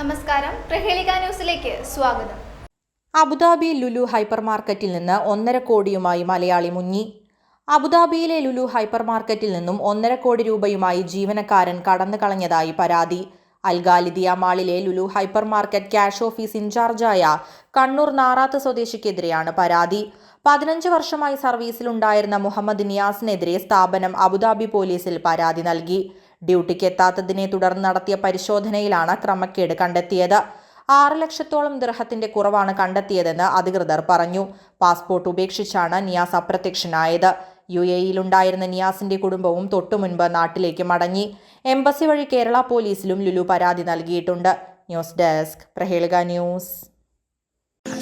നമസ്കാരം. പ്രഹേളിക ന്യൂസിലേക്ക് സ്വാഗതം. അബുദാബി ലുലു ഹൈപ്പർ മാർക്കറ്റിൽ നിന്ന് ഒന്നര കോടിയുമായി മലയാളി മുങ്ങി. അബുദാബിയിലെ ലുലു ഹൈപ്പർ മാർക്കറ്റിൽ നിന്നും ഒന്നര കോടി രൂപയുമായി ജീവനക്കാരൻ കടന്നു കളഞ്ഞതായി പരാതി. അൽഗാലിദിയ മാളിലെ Lulu hypermarket cash office ഇൻചാർജായ കണ്ണൂർ നാറാത്ത് സ്വദേശിക്കെതിരെയാണ് പരാതി. പതിനഞ്ച് വർഷമായി സർവീസിലുണ്ടായിരുന്ന മുഹമ്മദ് നിയാസിനെതിരെ സ്ഥാപനം അബുദാബി പോലീസിൽ പരാതി നൽകി. ഡ്യൂട്ടിക്ക് എത്താത്തതിനെ തുടർന്ന് നടത്തിയ പരിശോധനയിലാണ് ക്രമക്കേട് കണ്ടെത്തിയത്. ആറ് ലക്ഷത്തോളം ദൃഹത്തിന്റെ കുറവാണ് കണ്ടെത്തിയതെന്ന് അധികൃതർ പറഞ്ഞു. പാസ്പോർട്ട് ഉപേക്ഷിച്ചാണ് നിയാസ് അപ്രത്യക്ഷനായത്. യു എയിലുണ്ടായിരുന്ന നിയാസിന്റെ കുടുംബവും തൊട്ടുമുൻപ് നാട്ടിലേക്ക് മടങ്ങി. എംബസി വഴി കേരള പോലീസിലും ലുലു പരാതി നൽകിയിട്ടുണ്ട്. News desk Prahelika news.